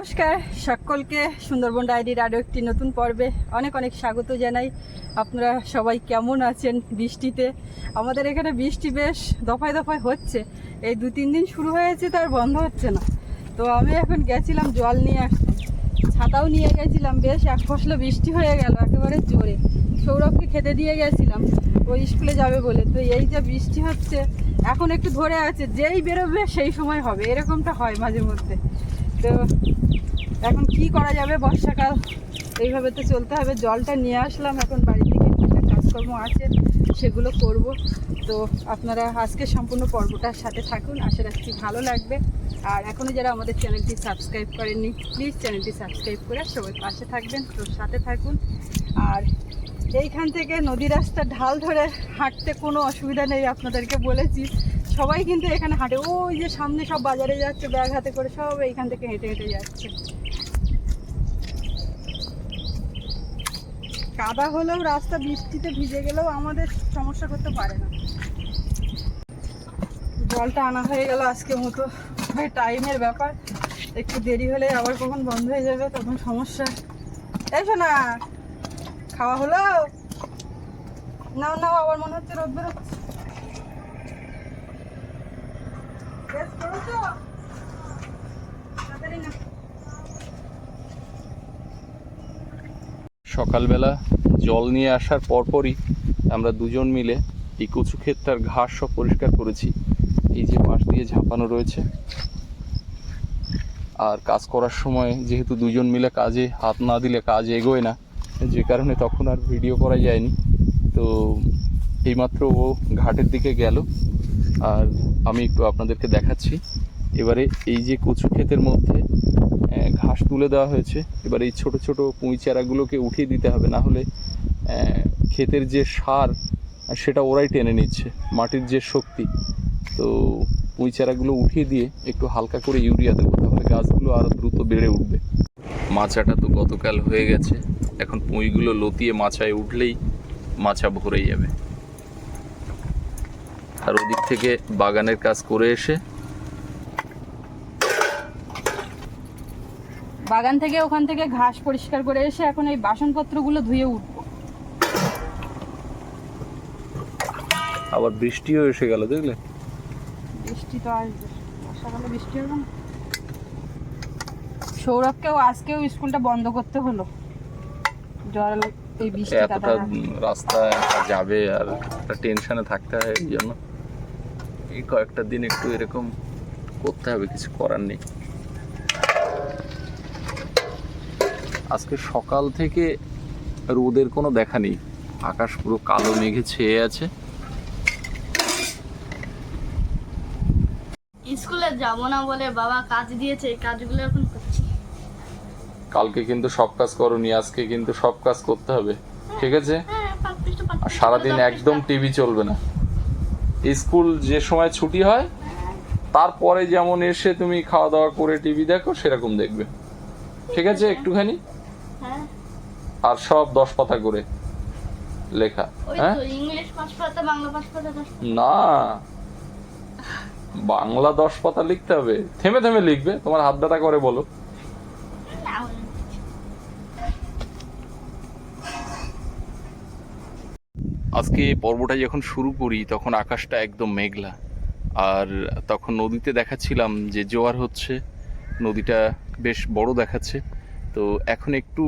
নমস্কার, সকলকে সুন্দরবন ডায়েরির আরও একটি নতুন পর্বে অনেক অনেক স্বাগত জানাই। আপনারা সবাই কেমন আছেন বৃষ্টিতে? আমাদের এখানে বৃষ্টি বেশ দফায় দফায় হচ্ছে। এই দু তিন দিন শুরু হয়েছে তার বন্ধ হচ্ছে না। তো আমি এখন গেছিলাম জল নিয়ে আসতে। ছাতাও নিয়ে গেছিলাম, বেশ এক ফসলো বৃষ্টি হয়ে গেল, একেবারে জোরে। সৌরভকে খেতে দিয়ে গেছিলাম, ও স্কুলে যাবে বলে। তো এই যে বৃষ্টি হচ্ছে, এখন একটু ধরে আছে, যেই বেরোবে সেই সময় হবে, এরকমটা হয় মাঝে মধ্যে। তো এখন কি করা যাবে? বর্ষাকাল, এইভাবে তো চলতে হবে। জলটা নিয়ে আসলাম, এখন বাড়ি থেকে টুকটাক কাজকর্ম আছে, সেগুলো করব। তো আপনারা আজকে সম্পূর্ণ পর্বটার সাথে থাকুন। আশা রাখছি ভালো লাগবে। আর এখনও যারা আমাদের চ্যানেলটি সাবস্ক্রাইব করেননি, প্লিজ চ্যানেলটি সাবস্ক্রাইব করে সবাই পাশে থাকবেন, তো সাথে থাকুন। আর এইখান থেকে নদী রাস্তা ঢাল ধরে হাঁটতে কোনো অসুবিধা নেই, আপনাদেরকে বলেছি। সবাই কিন্তু এখানে হাঁটে। ওই যে সামনে সব বাজারে যাচ্ছে, ব্যাগ হাতে করে সব এইখান থেকে হেঁটে হেঁটে যাচ্ছে। কাদা হলেও রাস্তা বৃষ্টিতে ভিজে গেলেও আমাদের সমস্যা করতে পারে না। জলটা আনা হয়ে গেল আজকে মতো। টাইমের ব্যাপার। একটু দেরি হলে আবার কখন বন্ধ হয়ে যাবে তখন সমস্যা। এই না খাওয়া হলো? নাও নাও, আবার মনে হচ্ছে রোদ বেরোচ্ছে বেশ করেছ? তাড়াতাড়ি নাও। সকালবেলা জল নিয়ে আসার পরপরই আমরা দুজন মিলে এই কচু ক্ষেতটার ঘাস সব পরিষ্কার করেছি। এই যে পাশ দিয়ে ঝাঁপানো রয়েছে। আর কাজ করার সময় যেহেতু দুজন মিলে কাজে হাত না দিলে কাজ এগোয় না, যে কারণে তখন আর ভিডিও করা যায়নি। তো এইমাত্র ও ঘাটের দিকে গেল। আর আমি একটু আপনাদেরকে দেখাচ্ছি। এবারে এই যে কচু ক্ষেতের মধ্যে ঘাস তুলে দেওয়া হয়েছে। এবার এই ছোট ছোট পুঁই চারাগুলোকে উঠিয়ে দিতে হবে, না হলে ক্ষেতের যে সার, সেটা ওরাই টেনে নিচ্ছে, মাটির যে শক্তি। তো পুঁই চারাগুলো উঠিয়ে দিয়ে একটু হালকা করে ইউরিয়া দেবো, তাহলে গাছগুলো আরও দ্রুত বেড়ে উঠবে। মাচাটা তো গতকাল হয়ে গেছে। এখন পুঁইগুলো লতিয়ে মাচায় উঠলেই মাচা ভরে যাবে। আর ওদিক থেকে বাগানের কাজ করে এসে বাগান থেকে ওখান থেকে ঘাস পরিষ্কার করে এসে এখন এই বাসনপত্রগুলো ধুয়ে উঠবো। আবার বৃষ্টিও এসে গেল দেখলে? বৃষ্টি তো আসবে বর্ষাকালে বৃষ্টি হবে না। সৌরভকেও আজকেও স্কুলটা বন্ধ করতে হলো। জল এই বৃষ্টি এতটা রাস্তা যাবে আর একটা টেনশনে থাকতে হয় এই জন্য। এই কয়েকটা দিন একটু এরকম করতে হবে কিছু করার নেই। আজকে সকাল থেকে রোদের কোনো দেখা নেই। আকাশ পুরো কালো মেঘে ছেয়ে আছে। স্কুলে যাব না বলে বাবা কাজ দিয়েছে এই কাজগুলো এখন করছি। কালকে কিন্তু সব কাজ করনি আজকে কিন্তু সব কাজ করতে হবে। ঠিক আছে? হ্যাঁ আর সারাদিন একদম টিভি চলবে না। স্কুল যে সময় ছুটি হয় তারপরে যেমন এসে তুমি খাওয়া দাওয়া করে টিভি দেখো সেরকম দেখবে। ঠিক আছে একটুখানি? হ্যাঁ। আর সব দশ পাতা করে লেখা হ্যাঁ। না। বাংলা দশ পাতা লিখতে হবে। থেমে থেমে লিখবে তোমার হাত ব্যথা করে বলো না, হলে না। আজকে পর্বটা যখন শুরু করি, তখন আকাশটা একদম মেঘলা। আর তখন নদীতে দেখাচ্ছিলাম যে জোয়ার হচ্ছে, নদীটা বেশ বড় দেখাচ্ছে। তো এখন একটু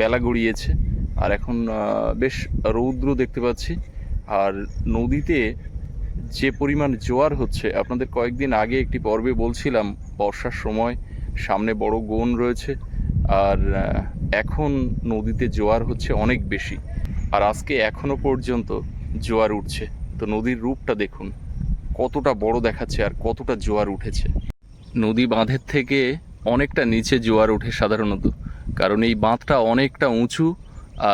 বেলা গড়িয়েছে, আর এখন বেশ রৌদ্র দেখতে পাচ্ছি। আর নদীতে যে পরিমাণ জোয়ার হচ্ছে, আপনাদের কয়েকদিন আগে একটি পর্বে বলছিলাম, বর্ষার সময় সামনে বড় গোন রয়েছে। আর এখন নদীতে জোয়ার হচ্ছে অনেক বেশি। আর আজকে এখনও পর্যন্ত জোয়ার উঠছে। তো নদীর রূপটা দেখুন কতটা বড় দেখাচ্ছে আর কতটা জোয়ার উঠেছে। নদী বাঁধের থেকে অনেকটা নিচে জোয়ার ওঠে সাধারণত কারণ এই বাঁধটা অনেকটা উঁচু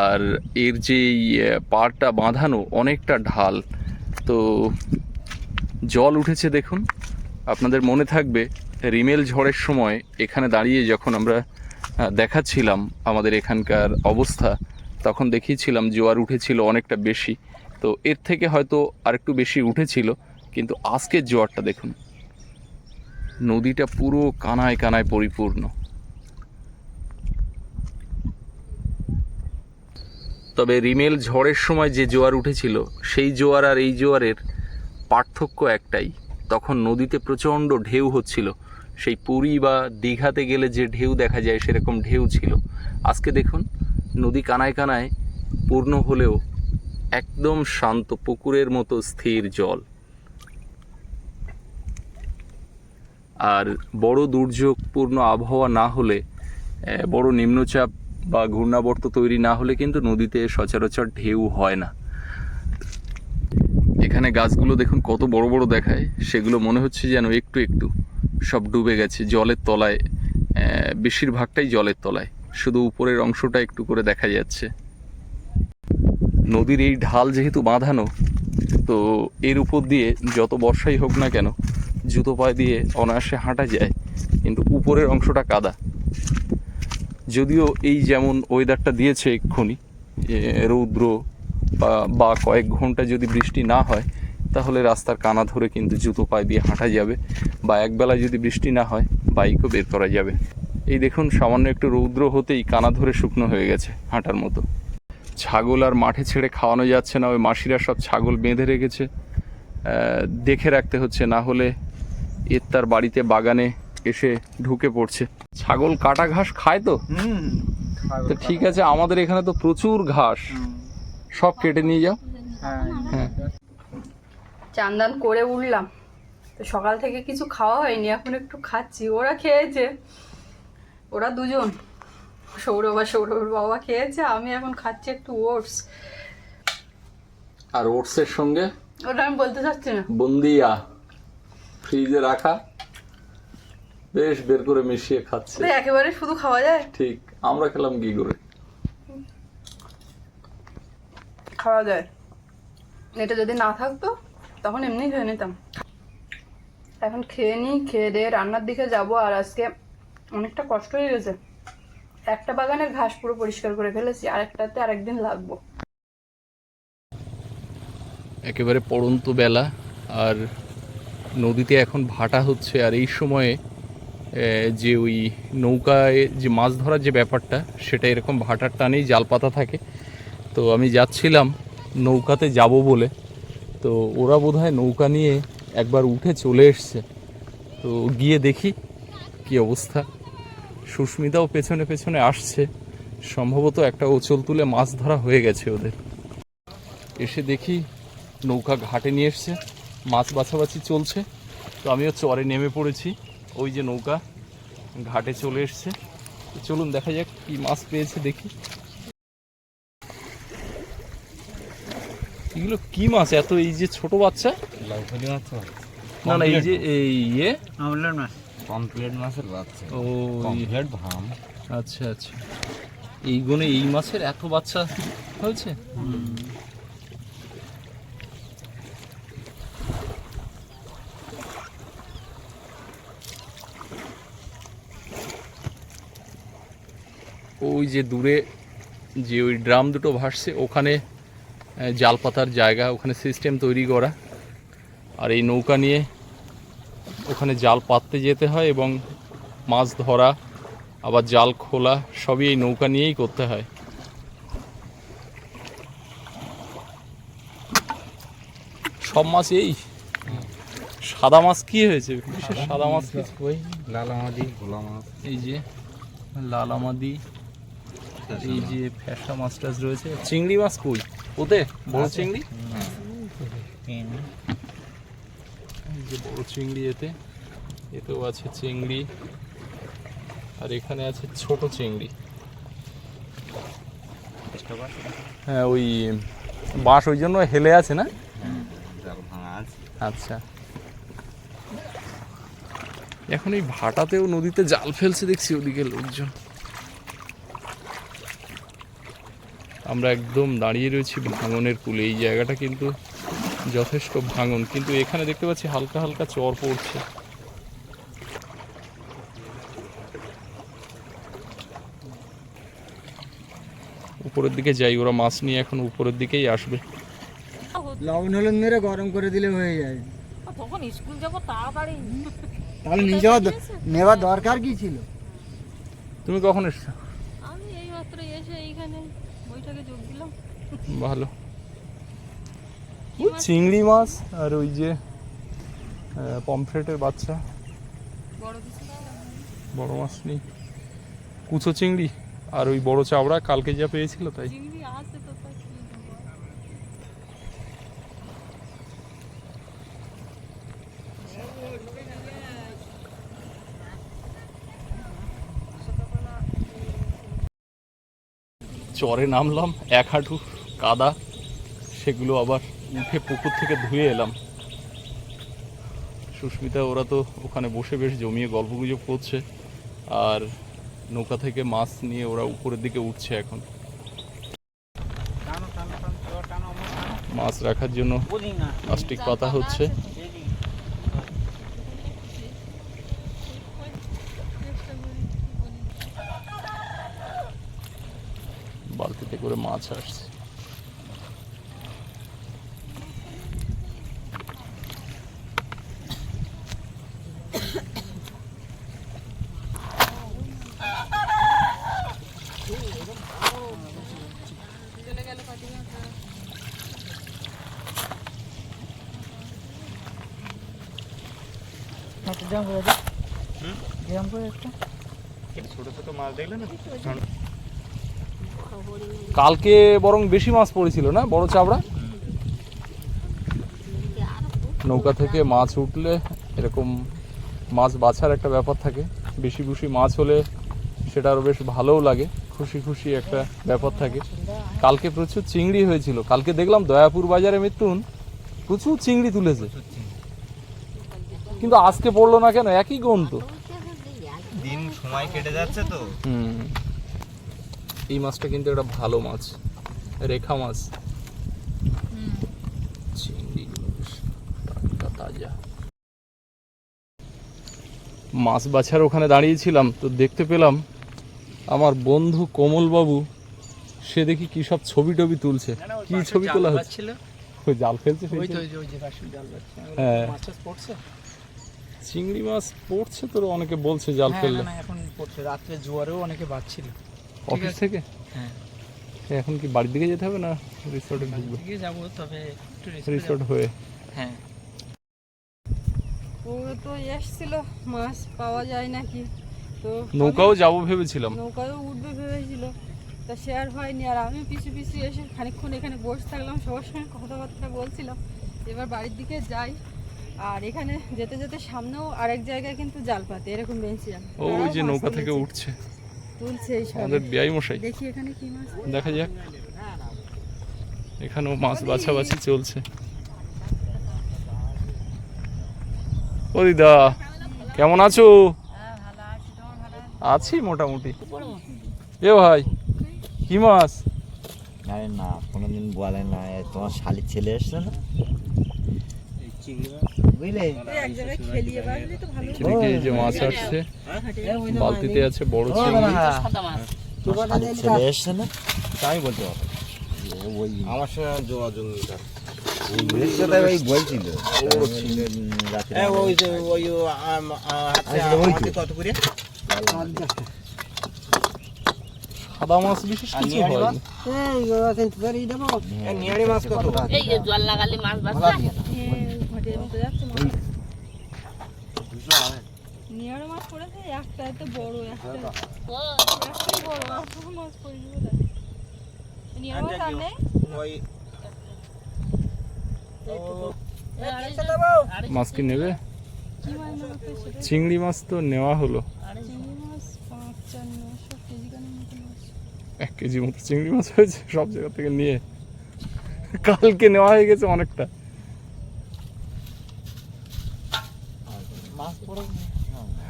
আর এর যে এই, আহ, পাড়টা বাঁধানো অনেকটা ঢাল। তো জল উঠেছে দেখুন আপনাদের মনে থাকবে রিমেল ঝড়ের সময় এখানে দাঁড়িয়ে যখন আমরা দেখাচ্ছিলাম আমাদের এখানকার অবস্থা তখন দেখিয়েছিলাম জোয়ার উঠেছিল অনেকটা বেশি। তো এর থেকে হয়তো আরেকটু বেশি উঠেছিল, কিন্তু আজকের জোয়ারটা দেখুন। নদীটা পুরো কানায় কানায় পরিপূর্ণ। তবে রিমেল ঝড়ের সময় যে জোয়ার উঠেছিল, সেই জোয়ার আর এই জোয়ারের পার্থক্য একটাই। তখন নদীতে প্রচণ্ড ঢেউ হচ্ছিল। সেই পুরী বা দীঘাতে গেলে যে ঢেউ দেখা যায়, সেরকম ঢেউ ছিল। আজকে দেখুন নদী কানায় কানায় পূর্ণ হলেও একদম শান্ত পুকুরের মতো স্থির জল। আর বড় দুর্যোগপূর্ণ আবহাওয়া না হলে বড় নিম্নচাপ বা ঘূর্ণাবর্ত তৈরি না হলে কিন্তু নদীতে সচরাচর ঢেউ হয় না। এখানে গাছগুলো দেখুন কত বড় বড় দেখায়, সেগুলো মনে হচ্ছে যেন একটু একটু সব ডুবে গেছে, জলের তলায় বেশিরভাগটাই জলের তলায়। শুধু উপরের অংশটা একটু করে দেখা যাচ্ছে। নদীর এই ঢাল যেহেতু বাঁধানো, তো এর উপর দিয়ে যত বর্ষাই হোক না কেন, জুতো পায়ে দিয়ে অনায়াসে হাঁটা যায়, কিন্তু উপরের অংশটা কাদা। যদিও এই যেমন ওয়েদারটা দিয়েছে এক্ষুনি রৌদ্র বা বা কয়েক ঘণ্টা যদি বৃষ্টি না হয়, তাহলে রাস্তার কানা ধরে কিন্তু জুতো পায়ে দিয়ে হাঁটা যাবে, বা একবেলা যদি বৃষ্টি না হয় বাইকও বের করা যাবে। এই দেখুন সামান্য একটু রৌদ্র হতেই কানা ধরে শুকনো হয়ে গেছে হাঁটার মতো। ছাগল আর মাঠে ছেড়ে খাওয়ানো যাচ্ছে না ওই মাসিরা সব ছাগল বেঁধে রেখেছে। দেখে রাখতে হচ্ছে না হলে এর তার বাড়িতে বাগানে এসে ঢুকে পড়ছে। ছাগল কাটা ঘাস খায় তো? তো ঠিক আছে আমাদের এখানে তো প্রচুর ঘাস। সব কেটে নিয়ে যাও। হ্যাঁ হ্যাঁ। চান্দান করে উঠলাম। তো সকাল থেকে কিছু খাওয়া হয়নি এখন একটু খাচ্ছি। ওরা খেয়েছে। ওরা দুজন। সৌরভ আর সৌরভের বাবা খেয়েছে আমি এখন খাচ্ছি একটু ওটস। আর ওটসের সঙ্গে? ওটা আমি বলতে চাচ্ছি না। বন্দিয়া। ফ্রিজে রাখা। বেশ বের করে মিশিয়ে খাচ্ছে। একেবারে শুধু খাওয়া যায়? ঠিক আমরা খেলাম কি করে? খাওয়া যায়। এটা যদি না থাকতো তখন এমনি খেয়ে নিতাম। এখন খেয়ে নিই খেয়ে দিয়ে রান্নার দিকে যাব আর আজকে অনেকটা কষ্ট হয়ে গেছে। একটা বাগানের ঘাস পুরো পরিষ্কার করে ফেলেছি, আরেকটাতে আরেকদিন লাগবো। একেবারে পড়ন্ত বেলা, আর নদীতে এখন ভাটা হচ্ছে, আর এই সময়ে যে ওই নৌকায় যে মাছ ধরার যে ব্যাপারটা, সেটা এরকম ভাটার টানেই জাল পাতা থাকে। তো আমি যাচ্ছিলাম নৌকাতে যাব বলে। তো ওরা বোধহয় নৌকা নিয়ে একবার উঠে চলে এসছে। তো গিয়ে দেখি কি অবস্থা। সুস্মিতাও পেছনে পেছনে আসছে। সম্ভবত একটা ওচল তুলে মাছ ধরা হয়ে গেছে ওদের। এসে দেখি নৌকা ঘাটে নিয়ে এসছে মাছ বাছাবাছি চলছে। তো আমিও চরে নেমে পড়েছি ওই যে নৌকা ঘাটে চলে এসছে। চলুন দেখা যাক কি মাছ পেয়েছে দেখি। এগুলো কি মাছ? এত এই যে ছোট বাচ্চা? না না এই যে এই ইয়ে? মাছ। কমপ্লেট মাছের বাচ্চা। ও এই- ভাম। আচ্ছা আচ্ছা। এই গুণে এই মাছের এত বাচ্চা হয়েছে? ওই যে দূরে যে ওই ড্রাম দুটো ভাসছে ওখানে জাল পাতার জায়গা ওখানে সিস্টেম তৈরি করা। আর এই নৌকা নিয়ে ওখানে জাল পাততে যেতে হয় এবং মাছ ধরা আবার জাল খোলা সবই এই নৌকা নিয়েই করতে হয়। সব মাছ এই? সাদা মাছ কি হয়েছে? বিশেষ সাদা মাছ? ওই লালামাদি ভোলা মাছ। এই যে লাল আমাদি এই যে ফ্যাসা মাছ টাছ রয়েছে। চিংড়ি মাছ কই? ওতে? বড় চিংড়ি। যে বড় চিংড়ি এতে, এতেও আছে চিংড়ি, আর এখানে আছে ছোট চিংড়ি। হ্যাঁ ওই বাঁশ ওই জন্য হেলে আছে না? আচ্ছা। এখন এই ভাটাতেও নদীতে জাল ফেলছে দেখছি ওদিকে লোকজন। আমরা একদম দাঁড়িয়ে রয়েছি ভাঙনের কূলে। এই জায়গাটা কিন্তু যথেষ্ট ভাঙন কিন্তু এখানে দেখতে পাচ্ছি হালকা হালকা চর পড়ছে। উপরের দিকে যাই ওরা মাছ নিয়ে এখন উপরের দিকেই আসবে। লবণ হলুদ মেরে গরম করে দিলে হয়ে যায়। তখন স্কুল যাব তাড়াতাড়ি। তাহলে নিয়ে যাওয়া নেওয়ার দরকার কি ছিল? তুমি কখন এসছো? আমি এই মাত্র এসে এইখানে বইটাকে যোগ দিলাম। ভালো। চিংড়ি মাছ আর ওই যে পমফ্রেটের বাচ্চা বড় কিছু দাও না। বড় মাছ নেই কুচো চিংড়ি আর ওই বড় চাবড়া কালকে যা পেয়েছিল তাই? চরে নামলাম এক হাঁটু কাদা সেগুলো আবার উঠে পুকুর থেকে ধুয়ে এলাম। সুস্মিতা, ওরা তো ওখানে বসে বেশ জমিয়ে গল্প গুজব করছে। আর নৌকা থেকে মাছ নিয়ে ওরা উপরের দিকে উঠছে এখন। মাছ রাখার জন্য প্লাস্টিক পাতা হচ্ছে। বালতিতে করে মাছ আসছে। কালকে বরং বেশি মাছ পড়েছিল না? বড় চাবড়া? নৌকা থেকে মাছ উঠলে এরকম মাছ বাছার একটা ব্যাপার থাকে। বেশি বেশি মাছ হলে সেটা আরও বেশ ভালোও লাগে। খুশি খুশি একটা ব্যাপার থাকে। কালকে প্রচুর চিংড়ি হয়েছিল। কালকে দেখলাম দয়াপুর বাজারে মিতুন প্রচুর চিংড়ি তুলেছে। কিন্তু আজকে পড়ল না কেন? একই গন্ত দিন সময় কেটে যাচ্ছে তো। হুম। এই মাছটা কিন্তু একটা ভালো মাছ। রেখা মাছ। তাজা। মাছ বাছার ওখানে দাঁড়িয়েছিলাম তো দেখতে পেলাম আমার বন্ধু কমল বাবু সে দেখি কি সব ছবি টবি তুলছে। কি ছবি তোলা হচ্ছে? জাল ফেলছে হ্যাঁ। চিংড়ি মাছ পড়ছে তো অনেকে বলছে জাল ফেললে। এখন পড়ছে। রাত্রে জোয়ারেও অনেকে বাঁচছিল অফিস থেকে? হ্যাঁ। এখন কি বাড়ির দিকে যেতে হবে না রিসোর্টে ঢুকবে? দিকে যাব তবে একটু রিসোর্ট হয়ে। হ্যাঁ। ও তো এসছিল মাছ পাওয়া যায় নাকি? তো নৌকাও যাব ভেবেছিলাম। নৌকাও উঠবে ভেবেছিল তা শেয়ার হয়নি। আর আমি পিছু পিছু এসে খানিকক্ষণ এখানে বসে থাকলাম সবার সঙ্গে কথাবার্তা বলছিলাম। এবার বাড়ির দিকে যাই। আর এখানে যেতে যেতে সামনেও আরেক জায়গায় কিন্তু জাল পাতে এরকম বেঞ্চি ও ওই যে নৌকা থেকে উঠছে। তুলছে এই সব। আমাদের বিয়াই মশাই। দেখি এখানে কি মাছ দেখা যাক। এখানেও মাছ বাছাবাছি চলছে। ও দিদা কেমন আছো? আছি মোটামুটি। এ ভাই কি মাছ? আরে না কোনোদিন বলে না। তোমার শালির ছেলে এসছে না? বুঝলে? এক জায়গায় খেলিয়ে বাড়লে তো ভালো এদিকে এই যে মাছ আসছে? বালতিতে আছে বড় চিংড়ি। ছেলে এসছে না? তাই বলতে পারব আমার যোগাযোগ নেই। তার ওই বলছিল। ওই যে ওই কত করে? সাদা মাছ বিশেষ কিছু হয়নি মাছ? কত? এই জল লাগালে মাছ বাঁচা ঘটের মতো যাচ্ছে মাছ নিয়ার মাছ পড়েছে একটা এত বড় একটা একটাই বড় মাছ পড়েনি বোধ নিয়ার মাছ আর নেই ওই মাছ কি নেবে? চিংড়ি মাছ তো নেওয়া হলো। এক কেজি মতো চিংড়ি মাছ হয়েছে সব জায়গা থেকে নিয়ে। কালকে নেওয়া হয়ে গেছে অনেকটা।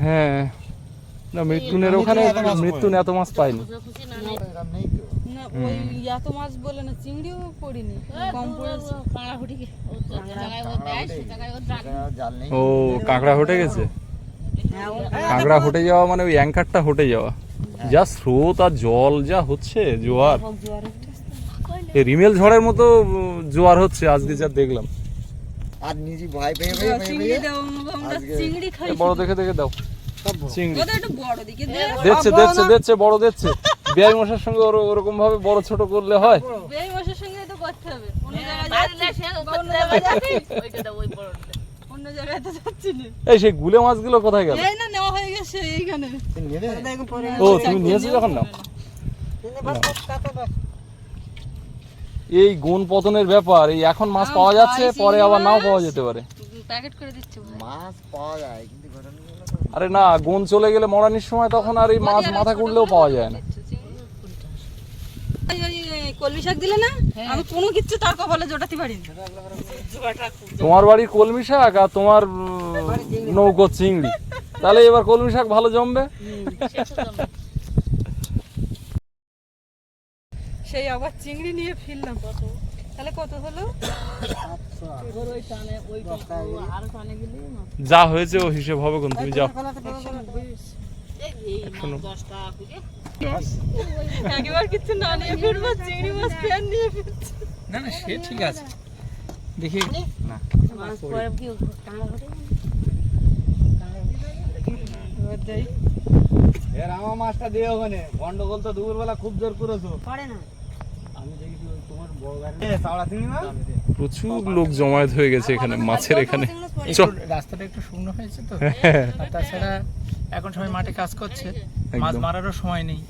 হ্যাঁ। না মৃত্যুনের ওখানে মৃত্যুন এত মাছ পাইনি। এত মাছ বলে না চিংড়িও পড়িনি কম পড়েছে ও কাঁকড়া হটে গেছে? কাঁকড়া হটে যাওয়া মানে ওই অ্যাঙ্কারটা হটে যাওয়া। যা স্রোত আর জল যা হচ্ছে জোয়ার। রিমেল ঝড়ের মতো জোয়ার হচ্ছে আজকে যা দেখলাম। আর নিজে ভয় পেয়ে পেয়ে পেয়ে চিংড়ি দাও আমরা চিংড়ি খাই। বড় দেখে দেখে দাও। চিংড়ি। দেখছে দেখছে দেখছে বড় দেখছে বিয়াই মশার সঙ্গে ওর- ওরকম ভাবে বড় ছোট করলে হয়? হ্যাঁ, এই সেই গুলে মাছগুলো কোথায় গেল? এই না নেওয়া গেছে এইখানে। ও তুমি নিয়েছো যখন না এই গুণ পতনের ব্যাপার এই এখন মাছ পাওয়া যাচ্ছে পরে আবার নাও পাওয়া যেতে পারে। প্যাকেট করে দিচ্ছে মাছ পাওয়া যায় কিন্তু ঘটনা আরে না গুণ চলে গেলে মরানির সময় তখন আর এই মাছ মাথা কুড়লেও পাওয়া যায় না। কলমি শাক দিলে না? আমি কোনো কিচ্ছু তার কপালে জোটাতে পারিনি। তোমার বাড়ির কলমি শাক আর তোমার নৌকো চিংড়ি। তাহলে এবার কলমি শাক ভালো জমবে? সেই আবার চিংড়ি নিয়ে ফিরলাম। তাহলে কত হলো? যা হয়েছে ও হিসেব হবে কোন তুমি যাও। না না না সে ঠিক আছে। দেখি। এর আমার মাছটা দিয়ে ওখানে। গন্ডগোল তো দুপুরবেলা খুব জোর করেছ। পড়ে না আমি দেখি যে ওই তোমার বড় গাড়ি এ চাওড়া চিংড়ি মাছ প্রচুর লোক জমায়েত হয়ে গেছে এখানে মাছের এখানে। রাস্তাটা একটু শুকনো হয়েছে তো। তাছাড়া এখন সবাই মাঠে কাজ করছে। মাছ মারারও সময় নেই।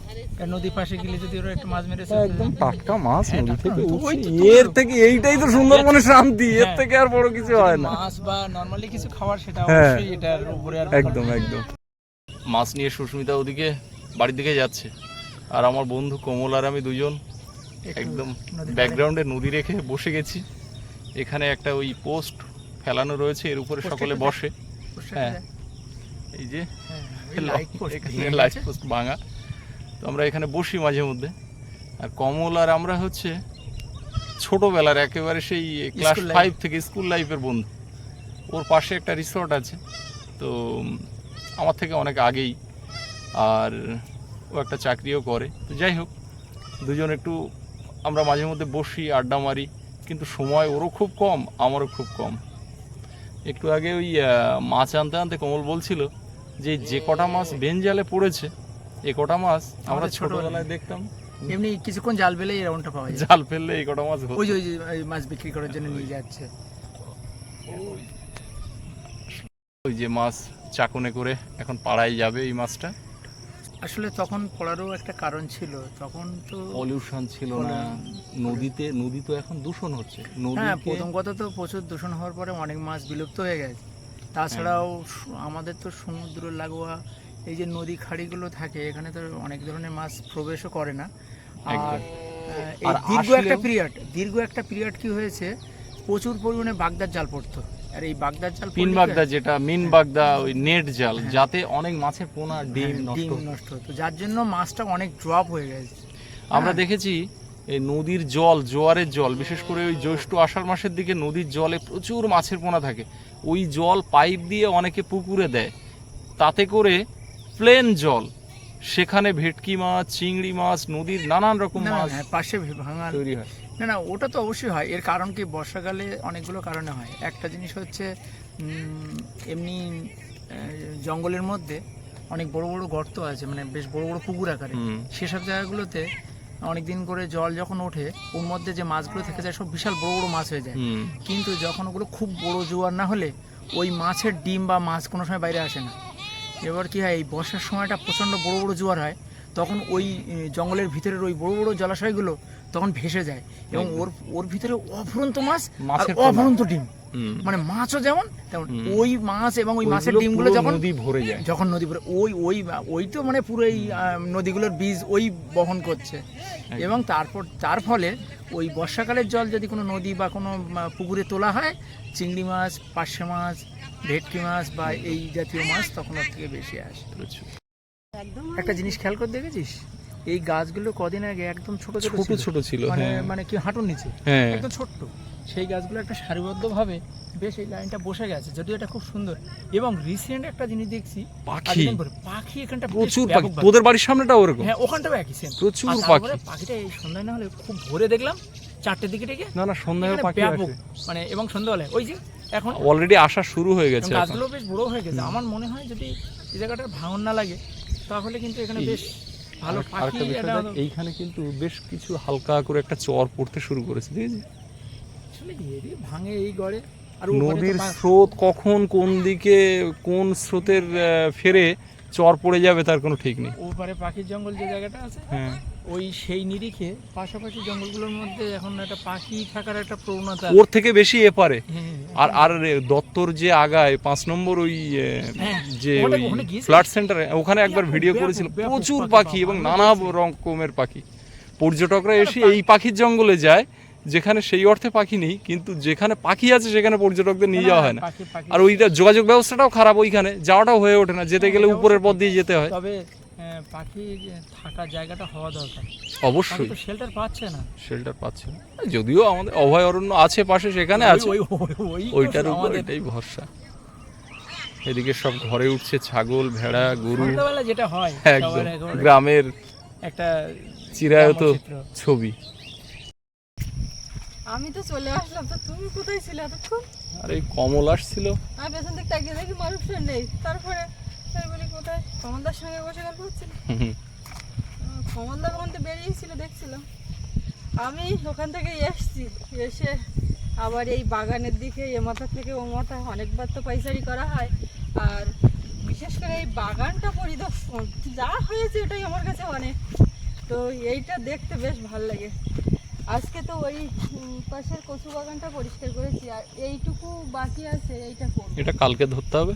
নদীর পাশে গেলে যদি ওরা একটু মাছ মেরেছে একদম টাটকা মাছ হ্যাঁ, নদী থেকে ওই এর থেকে এইটাই তো সুন্দরবনের শান্তি এর হ্যাঁ। থেকে আর বড় কিছু হয় না। মাছ বা নর্মালি কিছু খাবার সেটা হ্যাঁ। অবশ্যই এটার উপরে আর একদম একদম। মাছ নিয়ে সুস্মিতা ওদিকে বাড়ির দিকে যাচ্ছে। আর আমার বন্ধু কমল আর আমি দুজন একদম ব্যাকগ্রাউন্ডে নদী রেখে বসে গেছি। এখানে একটা ওই পোস্ট ফেলানো রয়েছে এর উপরে সকলে বসে। হ্যাঁ। এই যে হ্যাঁ, লাইট পোস্ট ভাঙা। তো আমরা এখানে বসি মাঝে মধ্যে। আর কমল আর আমরা হচ্ছে ছোটোবেলার একেবারে সেই ক্লাস ফাইভ থেকে স্কুল লাইফের বন্ধু। ওর পাশে একটা রিসর্ট আছে। তো আমার থেকে অনেক আগেই। আর ও একটা চাকরিও করে। তো যাই হোক দুজন একটু আমরা মাঝে মধ্যে বসি আড্ডা মারি কিন্তু সময় ওরও খুব কম আমারও খুব কম। একটু আগে ওই মাছ আনতে আনতে কমল বলছিল যে যে কটা মাছ বেঞ্জালে পড়েছে এ কটা মাছ আমরা ছোটবেলায়। দেখতাম। এমনি কিছুক্ষণ জাল এই রাউন্ডটা পাওয়া যায়। জাল ফেললে এই কটা মাছ ওই ওই মাছ বিক্রি করার জন্য নিয়ে যাচ্ছে। ওই যে মাছ চাকনে করে এখন পাড়ায় যাবে এই মাছটা। আসলে তখন পড়ারও একটা কারণ ছিল তখন তো পলিউশন ছিল না। নদীতে নদী তো এখন দূষণ হচ্ছে। হ্যাঁ প্রথম কথা তো প্রচুর দূষণ হওয়ার পরে অনেক মাছ বিলুপ্ত হয়ে গেছে। তাছাড়াও আমাদের তো সমুদ্র লাগোয়া এই যে নদী খাড়িগুলো থাকে এখানে তো অনেক ধরনের মাছ প্রবেশও করে না। আর দীর্ঘ একটা পিরিয়ড দীর্ঘ একটা পিরিয়ড কি হয়েছে? প্রচুর পরিমাণে বাগদার জাল পড়তো। আর এই বাগদার জাল পিন বাগদা যেটা মিন বাগদা ওই নেট জাল যাতে অনেক মাছের পোনা ডিম হ্যাঁ, নষ্ট ডিম হতো। নষ্ট হতো যার জন্য মাছটা অনেক ড্রপ হয়ে গেছে। আমরা। দেখেছি এই নদীর জল জোয়ারের জল বিশেষ করে ওই জ্যৈষ্ঠ আষাঢ় মাসের দিকে নদীর জলে প্রচুর মাছের পোনা থাকে। ওই জল পাইপ দিয়ে অনেকে পুকুরে দেয়। তাতে করে প্লেন জল সেখানে ভেটকি মাছ চিংড়ি মাছ নদীর নানান রকম মাছ হ্যাঁ, পাশে ভাঙা তৈরি হয়। না না ওটা তো অবশ্যই হয়। এর কারণ কি? বর্ষাকালে অনেকগুলো কারণে হয়। একটা জিনিস হচ্ছে এমনি জঙ্গলের মধ্যে অনেক বড় বড় গর্ত আছে মানে বেশ বড় বড় পুকুর আকারে। সেসব জায়গাগুলোতে অনেক দিন করে জল যখন ওঠে ওর মধ্যে যে মাছগুলো থেকে যায় সব বিশাল বড় বড় মাছ হয়ে যায়। কিন্তু যখন ওগুলো খুব বড় জোয়ার না হলে ওই মাছের ডিম বা মাছ কোনো সময় বাইরে আসে না। এবার কি হয় এই বর্ষার সময়টা প্রচণ্ড বড় বড় জোয়ার হয় তখন ওই জঙ্গলের ভিতরের ওই বড় বড় জলাশয়গুলো তখন ভেসে যায় এবং ওর ওর ভিতরে অফুরন্ত মাছ অফুরন্ত ডিম। মানে মাছও যেমন তেমন ওই মাছ এবং ওই মাছের ডিমগুলো যখন নদী ভরে যায়। যখন নদী পুরো ওই ওই ওই তো মানে পুরো এই নদীগুলোর বীজ ওই বহন করছে। এবং তারপর তার ফলে ওই বর্ষাকালের জল যদি কোনো নদী বা কোনো পুকুরে তোলা হয় চিংড়ি মাছ পার্শে মাছ ভেটকি মাছ বা এই জাতীয় মাছ তখন ওর থেকে বেশি আসে। প্রচুর। একটা জিনিস খেয়াল করে দেখেছিস? এই গাছগুলো কদিন আগে একদম ছোট ছোট ছোট ছিল। মানে হ্যাঁ। মানে কি হাঁটুর নিচে? হ্যাঁ। একদম ছোট্ট। সেই গাছগুলো একটা সারিবদ্ধভাবে বেশ এই লাইনটা বসে গেছে যদিও এটা খুব সুন্দর। এবং রিসেন্ট একটা জিনিস দেখছি পাখি। পাখি এখানটা প্রচুর পাখি। তোদের বাড়ির সামনেটা ওরকম? হ্যাঁ ওখানটাও একই সেম প্রচুর পাখি। পাখিটা এই সন্ধ্যায় না হলে খুব ভোরে দেখলাম চারটের দিকে ডেকে না না সন্ধ্যায় পাখি মানে এবং সন্ধ্যাবেলায়। ওই যে এখন অলরেডি আসা শুরু হয়ে গেছে গাছগুলো বেশ বড় হয়ে গেছে। আমার মনে হয় যদি এই জায়গাটার ভাঙন না লাগে তাহলে কিন্তু এখানে বেশ ভালো পাখি আরেকটা বিষয় এইখানে কিন্তু বেশ কিছু হালকা করে একটা চর পড়তে শুরু করেছে আসলে ভাঙে এই গড়ে। আর নদীর স্রোত কখন কোন দিকে কোন স্রোতের ফেরে চর পড়ে যাবে তার কোনো ঠিক নেই। ওপারে পাখির জঙ্গল যে জায়গাটা আছে হ্যাঁ। ওই সেই নিরিখে পাশাপাশি জঙ্গলগুলোর মধ্যে এখন একটা পাখি থাকার একটা প্রবণতা ওর থেকে বেশি এপারে হ্যাঁ, আর আর দত্তর যে আগায় পাঁচ নম্বর ওই হ্যাঁ, যে ফ্ল্যাট সেন্টারে ওখানে একবার ভিডিও করেছিল। প্রচুর পাখি, এবং নানা রকমের পাখি। পর্যটকরা এসে এই পাখির জঙ্গলে যায় যেখানে সেই অর্থে পাখি নেই কিন্তু যেখানে পাখি আছে সেখানে পর্যটকদের নিয়ে যাওয়া হয় না। আর ওইটা যোগাযোগ ব্যবস্থাটাও খারাপ ওইখানে যাওয়াটাও হয়ে ওঠে না। যেতে গেলে উপরের পথ দিয়ে যেতে হয়। তবে আহ, পাখির থাকার জায়গাটা হওয়া দরকার। অবশ্যই। তো শেল্টার পাচ্ছে না। শেল্টার পাচ্ছে না। যদিও আমাদের অভয়ারণ্য আছে পাশে সেখানে আছে। ওইটার উপর এটাই ভরসা। এদিকে সব ঘরে উঠছে ছাগল ভেড়া গরু। যেটা হয় একদম। সবার গ্রামের একটা চিরায়ত ছবি। আমি তো চলে আসলাম তো তুমি কোথায় ছিলে এতক্ষণ? আর এই কমল আসছিল। আমি পেছন দিক তাকিয়ে দেখি মানুষটা নেই। তারপরে আমি বলি কোথায়? কমলদার সঙ্গে বসে গল্প হচ্ছিল কমলদা কখন বেরিয়েছিল, দেখছিলাম। আমি ওখান থেকে এসছি। এসে আবার এই বাগানের দিকে এ মাথা থেকে ও মাথা, অনেকবার তো পাইচারি করা হয়। আর বিশেষ করে এই বাগানটা পরিদর্শন, যা হয়েছে এটাই আমার কাছে অনেক। তো এইটা দেখতে বেশ ভালো লাগে। আজকে তো ওই পাশের কচু বাগানটা পরিষ্কার করেছি, আর এইটুকু বাকি আছে, এইটা এটা কালকে ধরতে হবে?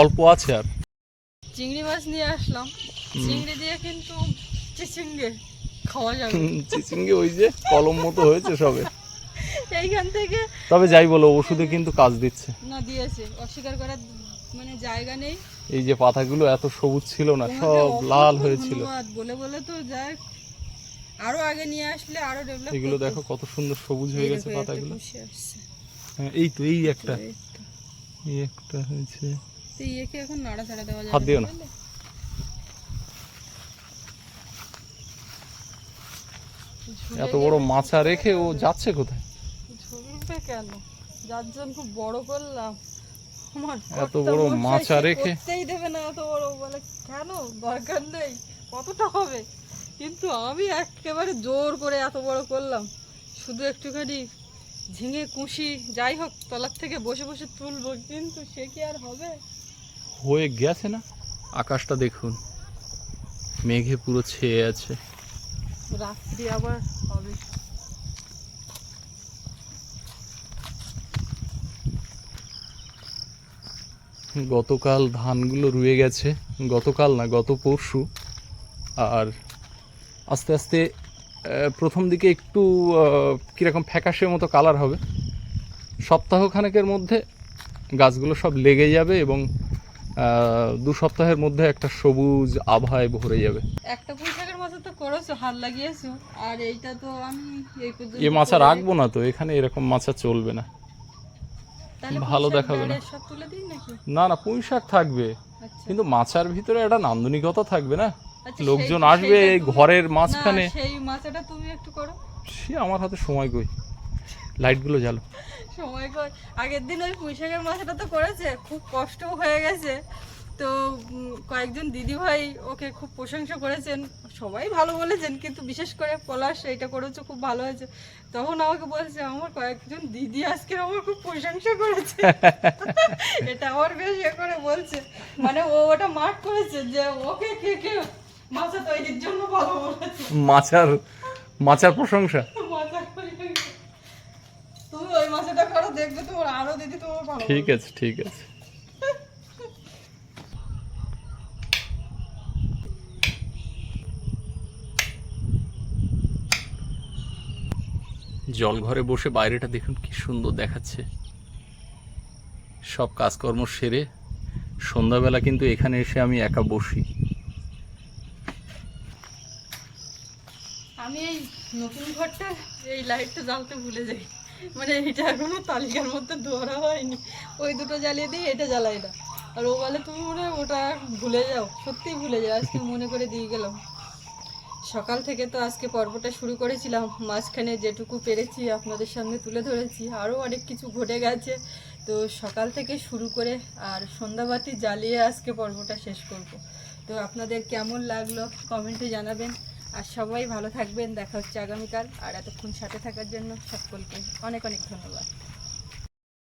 অল্প আছে আর। চিংড়ি মাছ নিয়ে আসলাম। চিংড়ি দিয়ে কিন্তু চিচিঙ্গে খাওয়া যাবে। চিচিঙ্গে ওই যে কলম মতো হয়েছে সবে। এইখান থেকে তবে যাই বলো ওষুধে কিন্তু কাজ দিচ্ছে। না দিয়েছে। অস্বীকার করার মানে জায়গা নেই। এই যে পাতাগুলো এত সবুজ ছিল না সব লাল হয়েছিল। বলে বলে তো যাক আরও আগে নিয়ে আসলে আরও ডেভেলপ এগুলো দেখো কত সুন্দর সবুজ হয়ে গেছে পাতাগুলো। হ্যাঁ, এই তো এই একটা। এই একটা হয়েছে। তো ইয়েকে এখন নাড়াচাড়া দেওয়া যাবে হাত দিও না। এত বড় মাছা রেখে ও যাচ্ছে কোথায়? ঝুলবে কেন? যার জন্য খুব বড় করলাম। এত বড় সে রেখে? দেবে না এত বড়। বলে কেন? দরকার নেই। কতটা হবে? কিন্তু আমি একেবারে জোর করে এত বড় করলাম। শুধু একটুখানি ঝিঙে কুশি যাই হোক তলার থেকে বসে বসে তুলবো। কিন্তু সে কি আর হবে? হয়ে গেছে না? আকাশটা দেখুন। মেঘে পুরো ছেয়ে আছে। রাত্রি আবার হবে। গতকাল ধানগুলো রুয়ে গেছে। গতকাল না গত পরশু। আর আস্তে আস্তে প্রথম দিকে একটু কীরকম ফ্যাকাশে মতো কালার হবে। সপ্তাহখানেকের মধ্যে গাছগুলো সব লেগে যাবে এবং দু সপ্তাহের মধ্যে একটা সবুজ আভায় ভরে যাবে। একটা পুঁইশাকের মাথা তো করেছ হাত লাগিয়েছো। আর এইটা তো আমি এই পর্যন্ত মাছা রাখব না তো এখানে এরকম মাছা চলবে না। ভালো দেখাবে না। না না পুঁই শাক থাকবে। আচ্ছা। কিন্তু মাছার ভিতরে একটা নান্দনিকতা থাকবে না? আচ্ছা, লোকজন আসবে এই ঘরের মাঝখানে। সেই মাছটা তুমি একটু করো। সে আমার হাতে সময় কই? লাইটগুলো জ্বালো। সময় কর। আগের দিন ওই পুঁইশাকের মাছটা তো করেছে খুব কষ্টও হয়ে গেছে। তো কয়েকজন দিদি ভাই ওকে খুব প্রশংসা করেছেন। সবাই ভালো বলেছেন কিন্তু বিশেষ করে পলাশ এইটা করেছ খুব ভালো হয়েছে। তখন আমাকে বলছে আমার কয়েকজন দিদি আজকে আমার খুব প্রশংসা করেছে। এটা আমার বেশ এ করে বলছে। মানে ও ওটা মার্ক করেছে যে ওকে কে কে মাছা তৈরির জন্য ভালো বলেছে। মাছার মাছার প্রশংসা। প্রশংসা। তুমি করো দেখবে তোমার আরও দিদি তোমার ভালো ঠিক আছে ঠিক আছে। জল ঘরে বসে বাইরেটা দেখুন কি সুন্দর দেখাচ্ছে। সব কাজকর্ম সেরে সন্ধ্যাবেলা কিন্তু এখানে এসে আমি একা বসি। আমি এই নতুন ঘরটা এই লাইটটা জ্বালতে ভুলে যাই। মানে এটা এখনও তালিকার মধ্যে ধরা হয়নি। ওই দুটো জ্বালিয়ে দিই এটা জ্বালাই না আর ও বলে, তুমি মনে ওটা ভুলে যাও, সত্যিই ভুলে যাও, আজকে মনে করে দিয়ে গেলাম। সকাল থেকে তো আজকে পর্বটা শুরু করেছিলাম, মাঝখানে যেটুকু পেরেছি আপনাদের সামনে তুলে ধরেছি আরও অনেক কিছু ঘটে গেছে। তো সকাল থেকে শুরু করে আর সন্ধ্যাবাতি জ্বালিয়ে আজকে পর্বটা শেষ করব। তো আপনাদের কেমন লাগল কমেন্টে জানাবেন। আর সবাই ভালো থাকবেন, দেখা হচ্ছে আগামীকাল। আর এতক্ষণ সাথে থাকার জন্য সকলকে অনেক অনেক ধন্যবাদ।